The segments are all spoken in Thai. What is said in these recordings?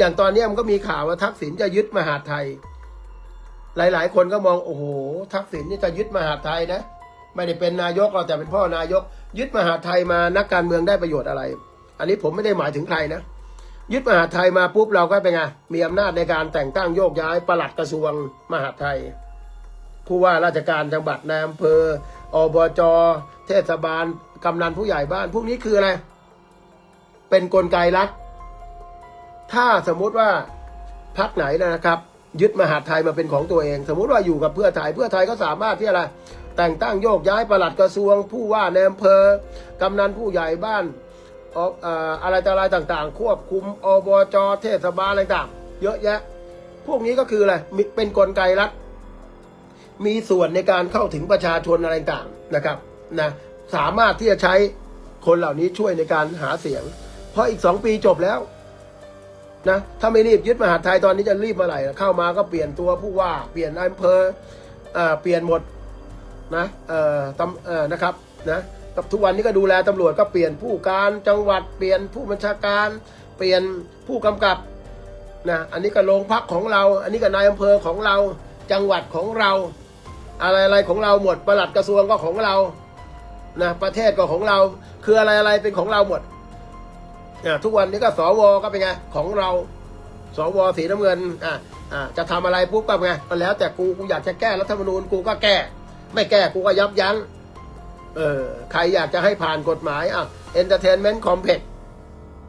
อย่างตอนนี้มันก็มีข่าวว่าทักษิณจะยึดมหาดไทย หลาย ๆ คนก็มองโอ้โหทักษิณนี่จะยึดมหาดไทยนะ ไม่ได้เป็นนายกเราแต่เป็นพ่อนายก ยึดมหาดไทยมานักการเมืองได้ประโยชน์อะไร อันนี้ผมไม่ได้หมายถึงใครนะ ยึดมหาไทยมาปุ๊บเราก็เป็นไงมีอำนาจในการแต่งตั้งโยกย้ายปลัดกระทรวงมหาไทย ผู้ว่าราชการจังหวัดนายอำเภออบจเทศบาลกำนันผู้ใหญ่บ้านพวกนี้คืออะไรเป็นกลไกรัฐ ถ้าสมมุติว่าพักไหนนะครับ ยึดมหาดไทยมาเป็นของตัวเอง สมมุติว่าอยู่กับเพื่อไทยเพื่อไทยก็สามารถที่อะไร แต่งตั้งโยกย้ายปลัดกระทรวง ผู้ว่าในอำเภอกำนันผู้ใหญ่บ้านอเอ่ออะไรต่ออะไรต่างๆ ควบคุมอบจเทศบาลอะไรต่างเยอะแยะ พวกนี้ก็คืออะไรเป็นกลไกรัฐมีส่วนในการเข้าถึงประชาชนอะไรต่างนะครับนะสามารถที่จะใช้คนเหล่านี้ช่วยในการหาเสียง เพราะอีกสองปีจบแล้ว นะถ้าไม่รีบยึดมหาดไทยตอนนี้จะรีบเมื่อไหร่เข้ามาก็เปลี่ยนตัวผู้ว่าเปลี่ยนอำเภอเปลี่ยนหมดนะเอ่อตำเอ่อนะครับนะกับทุกวันนี้ก็ดูแลตำรวจก็เปลี่ยนผู้การจังหวัดเปลี่ยนผู้บัญชาการ เปลี่ยนผู้กำกับนะอันนี้ก็โรงพักของเรา อันนี้ก็นายอำเภอของเราจังหวัดของเรา อะไรอะไรของเราหมดประหลัดกระทรวงก็ของเรานะประเทศก็ของเรา คืออะไรอะไรเป็นของเราหมด ทุกวันนี้ก็สวก็เป็นไงของเรา สวสีน้ำเงินอะอะจะทำอะไรปุ๊บก็เป็นไงก็แล้วแต่กูกูอยากจะแก้รัฐธรรมนูญกูก็แก้ ไม่แก้กูก็ยับยั้งเออใครอยากจะให้ผ่านกฎหมายอะ entertainment complex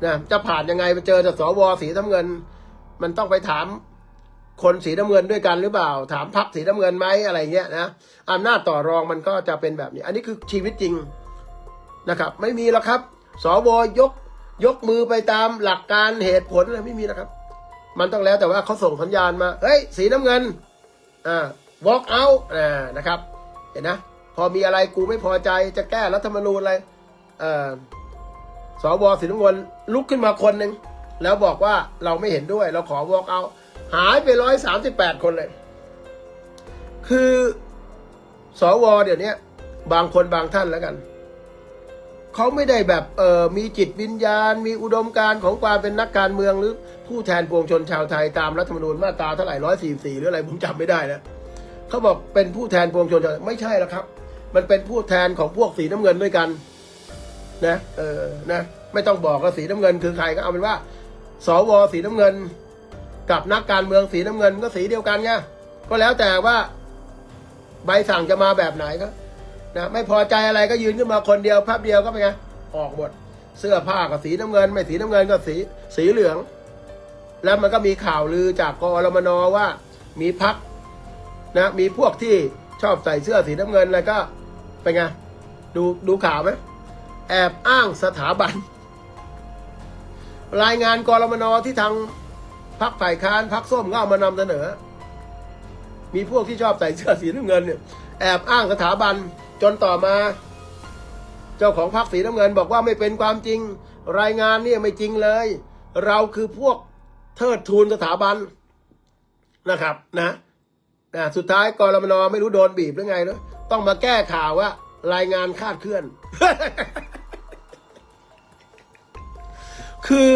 นะจะผ่านยังไงไปเจอแต่สวสีน้ำเงิน มันต้องไปถามคนสีน้ำเงินด้วยกันหรือเปล่า ถามพักสีน้ำเงินไหมอะไรเงี้ยนะอำนาจต่อรองมันก็จะเป็นแบบนี้ อันนี้คือชีวิตจริงนะครับ ไม่มีแล้วครับ สวยก ยกมือไปตามหลักการเหตุผลอะไรไม่มีแล้วครับ มันต้องแล้วแต่ว่าเขาส่งสัญญาณมา เฮ้ย สีน้ำเงิน อ่า walk out อ่านะครับ เห็นนะ พอมีอะไรกูไม่พอใจจะแก้รัฐธรรมนูญอะไรเอ่อสวสีน้ำเงินลุกขึ้นมาคนหนึ่งแล้วบอกว่าเราไม่เห็นด้วย เราขอ walk out หายไปร้อยสามสิบแปดคนเลย คือสวเดี๋ยวนี้บางคนบางท่านแล้วกัน เขาไม่ได้แบบเออมีจิตวิญญาณ มีอุดมการณ์ของความเป็นนักการเมืองหรือผู้แทนปวงชนชาวไทยตามรัฐธรรมนูญมาตราเท่าไหร่ร้อยสี่สี่หรืออะไรผมจำไม่ได้แล้วเขาบอกเป็นผู้แทนปวงชนชาวไทยไม่ใช่แล้วครับ มันเป็นผู้แทนของพวกสีน้ำเงินด้วยกัน นะเออนะไม่ต้องบอกว่าสีน้ำเงินคือใครก็เอาเป็นว่า สวสีน้ำเงิน กับนักการเมืองสีน้ำเงินก็สีเดียวกันไงก็แล้วแต่ว่า ใบสั่งจะมาแบบไหนก็ นะไม่พอใจอะไรก็ยืนขึ้นมาคนเดียวภาพเดียวก็เป็นไงออกหมดเสื้อผ้าก็สีน้ำเงิน ไม่สีน้ำเงินก็สีสีเหลือง แล้วมันก็มีข่าวลือจากกอรมนว่า มีพักนะมีพวกที่ชอบใส่เสื้อสีน้ำเงินแล้วก็เป็นไงดูดูข่าวไหมแอบอ้างสถาบัน รายงานกรมนที่ทางพักฝ่ายค้านพักส้มก็เอามานำเสนอ มีพวกที่ชอบใส่เสื้อสีน้ำเงินเนี่ยแอบอ้างสถาบัน จนต่อมา เจ้าของพรรคสีน้ำเงินบอกว่าไม่เป็นความจริง รายงานเนี่ยไม่จริงเลย เราคือพวกเทิดทูนสถาบันนะครับนะนะสุดท้ายกรมนไม่รู้โดนบีบหรือไงเนอะต้องมาแก้ข่าวว่า รายงานคาดเคลื่อน คือ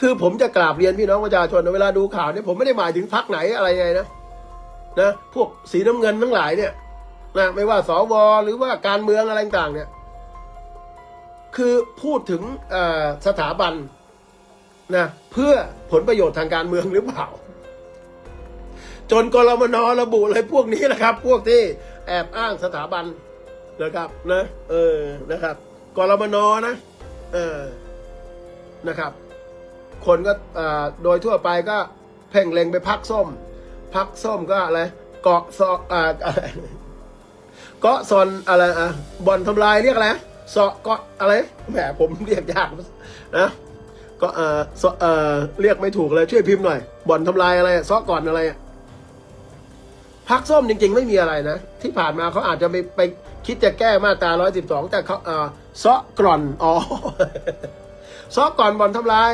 คือผมจะกราบเรียนพี่น้องประชาชนเวลาดูข่าวเนี่ยผมไม่ได้หมายถึงพักไหนอะไรไงนะนะพวกสีน้ำเงินทั้งหลายเนี่ย นะไม่ว่าสวหรือว่าการเมืองอะไรต่างเนี่ย คือพูดถึงสถาบันนะเพื่อผลประโยชน์ทางการเมืองหรือเปล่า จนกรมนระบุเลยพวกนี้แหละครับ พวกที่แอบอ้างสถาบันนะครับนะเออนะครับกรมนนะเออนะครับ คนก็โดยทั่วไปก็เพ่งเล็งไปพักส้ม พักส้มก็อะไรเกาะซออ่าอะไร เกาะซอนอะไรอะบ่อนทำลายเรียกอะไรเสาะเกาะอะไรแหมผมเรียกยากนะก็เออเสาะเออเรียกไม่ถูกเลยช่วยพิมพ์หน่อยบ่อนทำลายอะไรเสาะก่อนอะไรอะพักส้มจริง ๆ ไม่มีอะไรนะ ที่ผ่านมาเขาอาจจะไปไปคิดจะแก้มาตราร้อยสิบสองแต่เขาเออเสาะกร่อนอ๋อซอกก่อนบ่อนทำลาย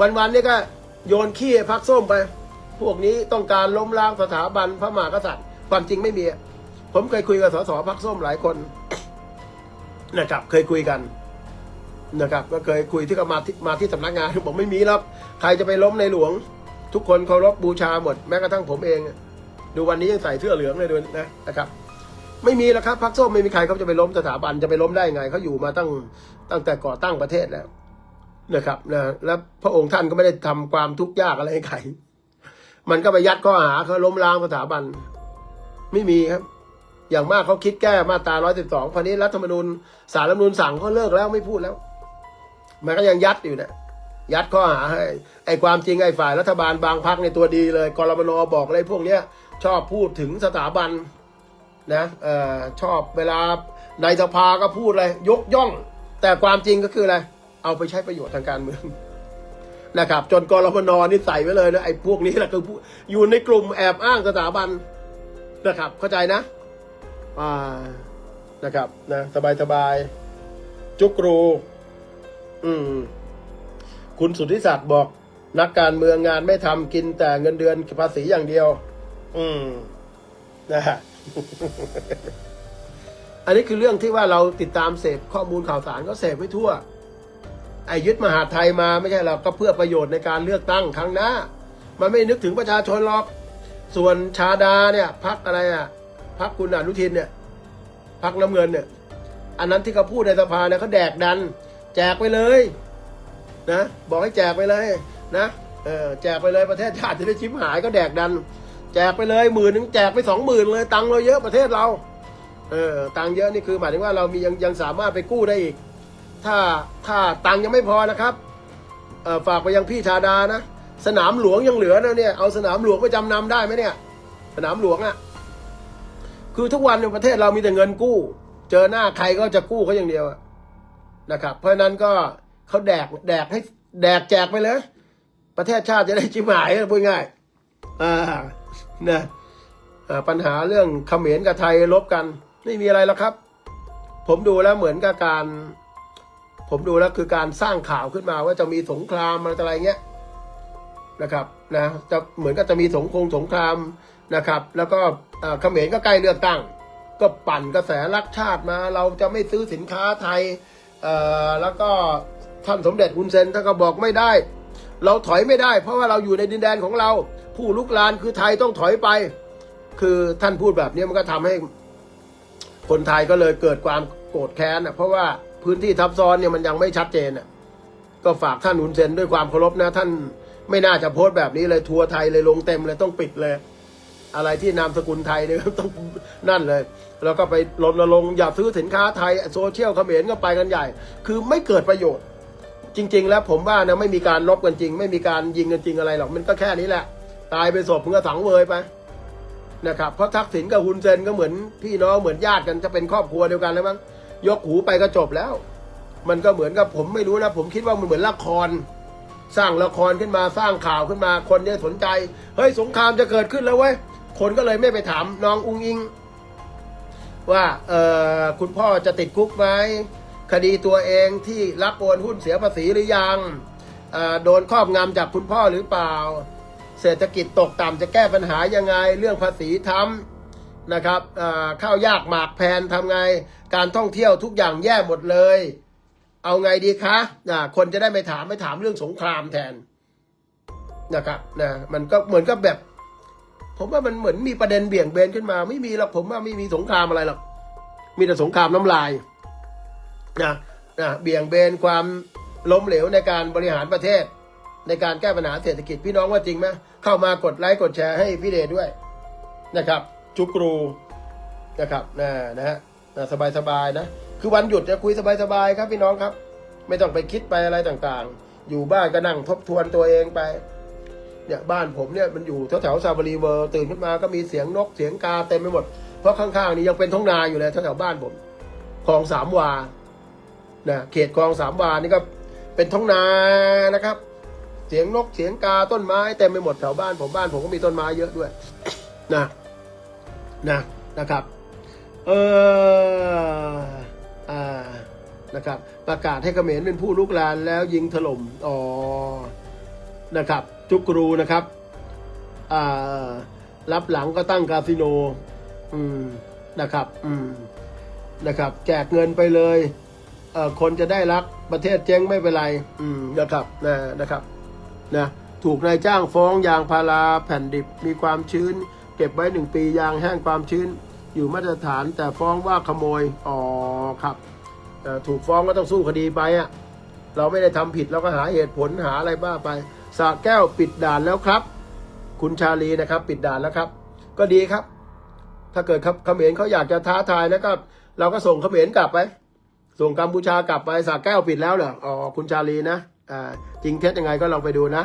วันๆนี่ก็โยนขี้พักส้มไป พวกนี้ต้องการล้มล้างสถาบันพระมหากษัตริย์ ความจริงไม่มี ผมเคยคุยกับสสพักส้มหลายคนนะครับ เคยคุยกันนะครับ ก็เคยคุยที่ก็มาที่มาที่สำนักงานบอกไม่มีหรอกใครจะไปล้มในหลวง ทุกคนเคารพบูชาหมดแม้กระทั่งผมเอง ดูวันนี้ยังใส่เสื้อเหลืองเลยด้วยนะนะครับ ไม่มีแล้วครับพรรคส้มไม่มีใครเขาจะไปล้มสถาบันจะไปล้มได้ไงเขาอยู่มาตั้งตั้งแต่ก่อตั้งประเทศแล้วนะครับนะแล้วพระองค์ท่านก็ไม่ได้ทำความทุกข์ยากอะไรให้ใคร มันก็ไปยัดข้อหาเขาล้มล้างสถาบัน ไม่มีครับ อย่างมากเขาคิดแก้มาตรา 112พอนี้รัฐธรรมนูญสารรัฐธรรมนูญสั่งเขาเลิกแล้วไม่พูดแล้ว มันก็ยังยัดอยู่นะยัดข้อหาให้ ไอ้ความจริงไอ้ฝ่ายรัฐบาลบางพักในตัวดีเลยกรมนบอกอะไรพวกเนี้ย ชอบพูดถึงสถาบันนะเอ่อชอบเวลาในสภาก็พูดเลยยกย่อง แต่ความจริงก็คืออะไร เอาไปใช้ประโยชน์ทางการเมืองนะครับ จนกรมนนี่ใส่ไว้เลยนะไอ้พวกนี้แหละคืออยู่ในกลุ่มแอบอ้างสถาบันนะครับ เข้าใจนะ อ่านะครับนะสบายสบายจุกรู อืม คุณสุทธิศักดิ์บอก นักการเมืองงานไม่ทำกินแต่เงินเดือนภาษีอย่างเดียว อืมนะฮะอันนี้คือเรื่องที่ว่าเราติดตามเสพข้อมูลข่าวสารก็เสพไว้ทั่ว ไอ้ยึดมหาไทยมาไม่ใช่หรอกก็เพื่อประโยชน์ในการเลือกตั้งครั้งหน้า มันไม่นึกถึงประชาชนหรอก ส่วนชาดาเนี่ยพักอะไรอะ พักคุณอนุทินเนี่ยพักน้ำเงินเนี่ย อันนั้นที่เขาพูดในสภาเนี่ยเขาแดกดัน แจกไปเลย นะ บอกให้แจกไปเลย นะเออแจกไปเลยประเทศชาติจะได้ชิมหายก็แดกดัน แจกไปเลยหมื่นนึงแจกไปสองหมื่นเลยตังเราเยอะประเทศเรา เออตังเยอะนี่คือหมายถึงว่าเรามียังยังสามารถไปกู้ได้อีก ถ้าถ้าตังยังไม่พอนะครับเออฝากไปยังพี่ชาดานะสนามหลวงยังเหลือนะเนี่ยเอาสนามหลวงไปจำนำได้ไหมเนี่ย สนามหลวงอะ่ะ คือทุกวันในประเทศเรามีแต่เงินกู้ เจอหน้าใครก็จะกู้เขาอย่างเดียวนะครับ เพราะนั้นก็เขาแดกแดกให้แดกแจกไปเลย ประเทศชาติจะได้ชิมหายพูดง่ายอ่านะอ่าปัญหาเรื่องเขมรกับไทยลบกัน ไม่มีอะไรแล้วครับ ผมดูแล้วเหมือนกับการ ผมดูแล้วคือการสร้างข่าวขึ้นมาว่าจะมีสงครามอะไรเงี้ย นะครับนะจะเหมือนกับจะมีสงคงสงครามนะครับ แล้วก็เขมรก็ใกล้เลือกตั้ง ก็ปั่นกระแสรักชาติมา เราจะไม่ซื้อสินค้าไทยแล้วก็ท่านสมเด็จฮุนเซนท่านก็บอกไม่ได้ เราถอยไม่ได้ เพราะว่าเราอยู่ในดินแดนของเรา ผู้ลุกลานคือไทยต้องถอยไป คือท่านพูดแบบนี้มันก็ทำให้ คนไทยก็เลยเกิดความโกรธแค้นอะเพราะว่าพื้นที่ทับซ้อนเนี่ยมันยังไม่ชัดเจนอะก็ฝากท่านหุนเซนด้วยความเคารพนะท่าน ไม่น่าจะโพสต์แบบนี้เลยทัวร์ไทยเลยลงเต็มเลยต้องปิดเลย อะไรที่นามสกุลไทยเนี่ยต้องนั่นเลย แล้วก็ไปรณรงค์อย่าซื้อสินค้าไทยโซเชียลเขมรก็ไปกันใหญ่ คือไม่เกิดประโยชน์ จริง ๆ แล้วผมว่านะไม่มีการลบกันจริง ไม่มีการยิงกันจริงอะไรหรอกมันก็แค่นี้แหละ ตายไปศพมึงก็สังเวยไปนะครับเพราะทักษิณกับฮุนเซนก็เหมือนพี่น้องเหมือนญาติกันจะเป็นครอบครัวเดียวกันแล้วมั้งยกหูไปก็จบแล้ว มันก็เหมือนกับผมไม่รู้นะผมคิดว่ามันเหมือนละคร สร้างละครขึ้นมาสร้างข่าวขึ้นมาคนเนี่ยสนใจ เฮ้ยสงครามจะเกิดขึ้นแล้วเว้ยคนก็เลยไม่ไปถามน้องอุ้งอิง ว่าเออคุณพ่อจะติดคุกไหมคดีตัวเองที่รับโอนหุ้นเสียภาษีหรือยังโดนครอบงำจากคุณพ่อหรือเปล่า เศรษฐกิจตกต่ำจะแก้ปัญหายังไง เรื่องภาษีทำนะครับข้าวยากหมากแพนทำไง การท่องเที่ยวทุกอย่างแย่หมดเลย เอาไงดีคะอ่าคนจะได้ไม่ถามไม่ถามเรื่องสงครามแทนนะครับนะมันก็เหมือนกับแบบ ผมว่ามันเหมือนมีประเด็นเบี่ยงเบนขึ้นมา ไม่มีหรอกผมว่าไม่มีสงครามอะไรหรอกมีแต่สงครามน้ำลายนะนะเบี่ยงเบนความล้มเหลวในการบริหารประเทศ ในการแก้ปัญหาเศรษฐกิจพี่น้องว่าจริงไหมเข้ามากดไลค์กดแชร์ให้พี่เดชด้วยนะครับ จุกรูนะครับนะนะฮะสบายสบายๆนะ คือวันหยุดจะคุยสบายๆครับพี่น้องครับ ไม่ต้องไปคิดไปอะไรต่างๆ อยู่บ้านก็นั่งทบทวนตัวเองไปเนี่ยบ้านผมเนี่ยมันอยู่แถวๆซาบารีเวิร์ตื่นขึ้นมาก็มีเสียงนกเสียงกาเต็มไปหมด เพราะข้างๆนี่ยังเป็นท้องนาอยู่เลยแถวๆบ้านผมคลองสามวานะเขตคลองสามวานี่ก็เป็นท้องนานะครับ เสียงนกเสียงกาต้นไม้เต็มไปหมดแถวบ้านผมบ้านผมก็มีต้นไม้เยอะด้วยนะนะนะครับ เออ นะครับ ประกาศให้เขมรเป็นผู้ลุกลานแล้วยิงถล่มอ๋อนะครับ จุกรูนะครับรับหลังก็ตั้งคาสิโน อืมนะครับ อืมนะครับ แจกเงินไปเลยเอ่อคนจะได้รักประเทศเจ๊งไม่เป็นไร อืมนะครับนะนะครับนะถูกนายจ้างฟ้องยางพาราแผ่นดิบมีความชื้น เก็บไว้หนึ่งปียางแห้งความชื้น อยู่มาตรฐานแต่ฟ้องว่าขโมยอ๋อครับถูกฟ้องก็ต้องสู้คดีไปอะ่ะเราไม่ได้ทำผิดเราก็หาเหตุผลหาอะไรบ้าไปสระแก้วปิดด่านแล้วครับ คุณชาลีนะครับ ปิดด่านแล้วครับ ก็ดีครับ ถ้าเกิดครับเขมรเขาอยากจะท้าทายแล้วก็เราก็ส่งเขมรกลับไป ส่งกัมพูชากลับไปสระแก้วปิดแล้วเหรออ๋อคุณชาลีนะอ่าจริงเท็จยังไงก็ลองไปดูนะ